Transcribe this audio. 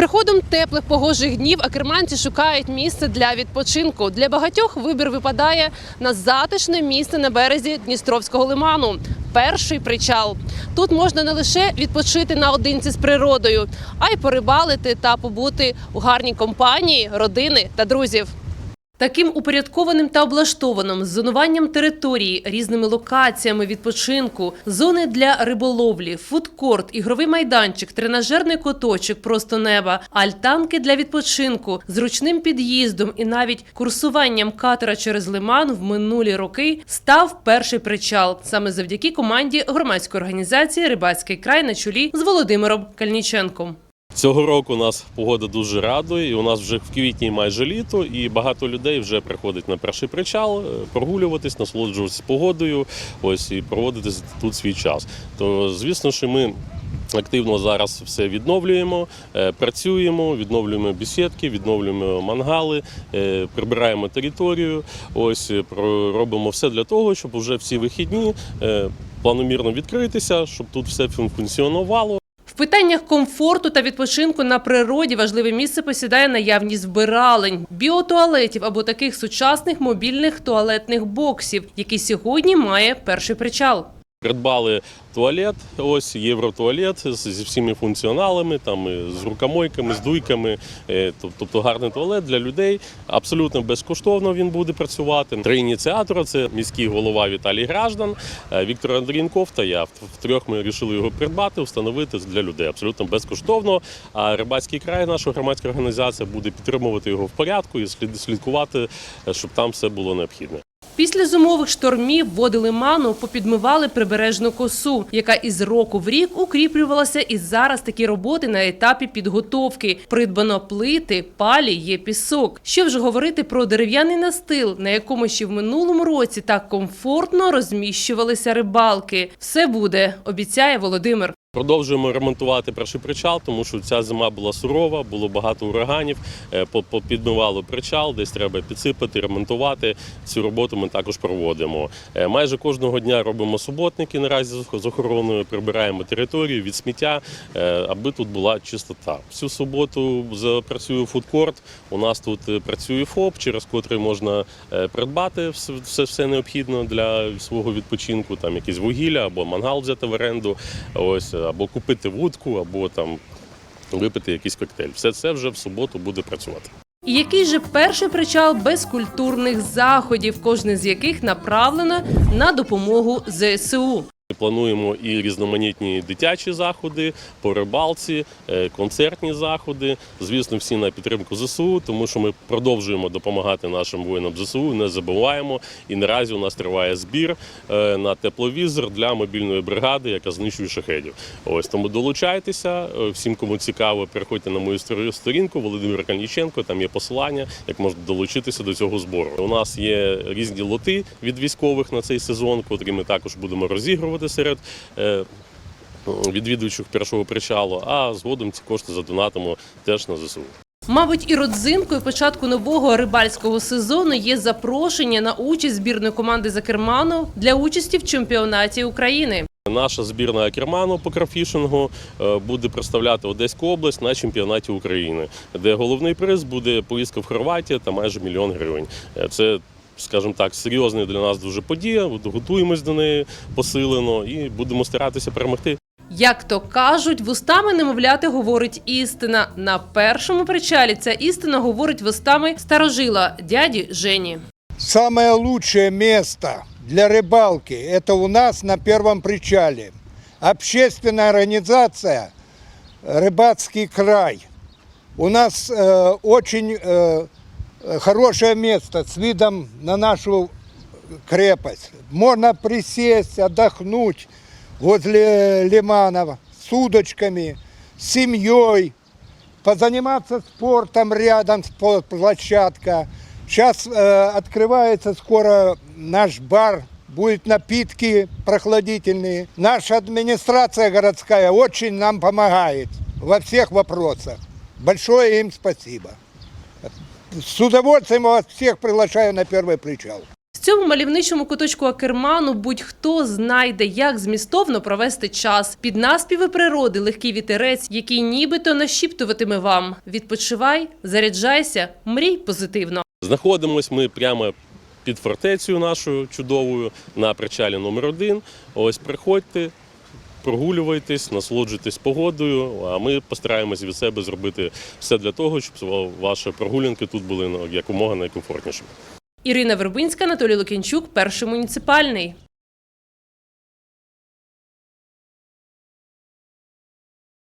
приходом теплих погожих днів акерманці шукають місце для відпочинку. Для багатьох вибір випадає на затишне місце на березі Дністровського лиману. Перший причал. Тут можна не лише відпочити наодинці з природою, а й порибалити та побути у гарній компанії, родини та друзів. Таким упорядкованим та облаштованим з зонуванням території, різними локаціями відпочинку, зони для риболовлі, фудкорт, ігровий майданчик, тренажерний куточок просто неба, альтанки для відпочинку, зручним під'їздом і навіть курсуванням катера через лиман в минулі роки став перший причал саме завдяки команді громадської організації Рибацький край на чолі з Володимиром Кальніченком. Цього року нас погода дуже радує, і у нас вже в квітні майже літо, і багато людей вже приходить на перший причал, е, прогулюватись, насолоджуватися погодою, ось і проводити тут свій час. То звісно, що ми. Активно зараз все відновлюємо, е, працюємо, відновлюємо бесідки, відновлюємо мангали, е, прибираємо територію. Ось робимо все для того, щоб вже всі вихідні планомірно відкритися, щоб тут все функціонувало. Питаннях комфорту та відпочинку на природі важливе місце посідає наявність вбиралень, біотуалетів або таких сучасних мобільних туалетних боксів, які сьогодні має перший причал. Придбали туалет, ось євротуалет зі всіми функціоналами, там з рукомойками, з дуйками. е, Тобто гарний туалет для людей. Абсолютно безкоштовно він буде працювати. Три ініціатори це міський голова Віталій Граждан, е, Віктор Андрієнков та я. Втрьох ми вирішили його придбати, встановити для людей абсолютно безкоштовно. А рибацький край, наша громадська організація, буде підтримувати його в порядку і слід- слідкувати, е, щоб там все було необхідне. Після зимових штормів води лиману попідмивали прибережну косу, яка із року в рік укріплювалася. І зараз такі роботи на етапі підготовки. Придбано плити, палі, є пісок. Що вже говорити про дерев'яний настил, на якому ще в минулому році так комфортно розміщувалися рибалки. Все буде, обіцяє Володимир. Продовжуємо ремонтувати перший причал, тому що ця зима була сурова, було багато ураганів, е, підмивало причал, десь треба підсипати, ремонтувати. Цю роботу ми також проводимо. Е, Майже кожного дня робимо суботники наразі з- охороною, прибираємо територію від сміття, е, аби тут була чистота. Всю суботу запрацює фудкорт. У нас тут працює ФОП, через котрий можна придбати все, все необхідне для свого відпочинку, там якісь вугілля або мангал взяти в оренду. Ось або купити вудку, або там випити якийсь коктейль. Все це вже в суботу буде працювати. І який же перший причал без культурних заходів, кожне з яких направлено на допомогу ЗСУ. Плануємо і різноманітні дитячі заходи по рибалці, е, концертні заходи. Звісно, всі на підтримку ЗСУ, тому що ми продовжуємо допомагати нашим воїнам ЗСУ, не забуваємо. І наразі у нас триває збір е, на тепловізор для мобільної бригади, яка знищує шахедів. Ось тому долучайтеся. е, Всім, кому цікаво, переходьте на мою стор- сторінку Володимир Каніченко. Там є посилання, як можна долучитися до цього збору. У нас є різні лоти від військових на цей сезон, котрі ми також будемо розігрувати серед. е, Відвідувачів першого причалу, а згодом ці кошти задонатимо теж на ЗСУ. Мабуть, і родзинкою початку нового рибальського сезону є запрошення на участь збірної команди за керману для участі в чемпіонаті України. Наша збірна Акерману по крафішингу е, буде представляти Одеську область на чемпіонаті України, де головний приз буде поїздка в Хорватію та майже мільйон гривень. Е, Це, скажімо так, серйозна для нас дуже подія. Готуємось до неї посилено і будемо старатися перемогти. Як то кажуть, вустами немовляти говорить істина. На першому причалі ця істина говорить вустами старожила дяді Жені. Самое лучшее место для рыбалки – это у нас на первом причале. Общественная организация «Рыбацкий край». У нас э, очень э, хорошее место с видом на нашу крепость. Можно присесть, отдохнуть возле лимана с удочками, с семьей, позаниматься спортом рядом с площадка. Сейчас э, открывается скоро наш бар, будут напитки прохладительные. Наша администрация городская очень нам помогает во всех вопросах. Большое им спасибо. С удовольствием вас всех приглашаю на первый причал. цьому мальовничому куточку Акерману будь-хто знайде, як змістовно провести час. Під наспіви природи легкий вітерець, який нібито нашіптуватиме вам. Відпочивай, заряджайся, мрій позитивно. Знаходимось ми прямо під фортецею нашою чудовою на причалі номер 1 Ось приходьте, прогулювайтесь, насолоджуйтесь погодою. А ми постараємось від себе зробити все для того, щоб ваші прогулянки тут були ну, якомога найкомфортнішими. Ірина Вербинська, Анатолій Лукінчук, перший муніципальний.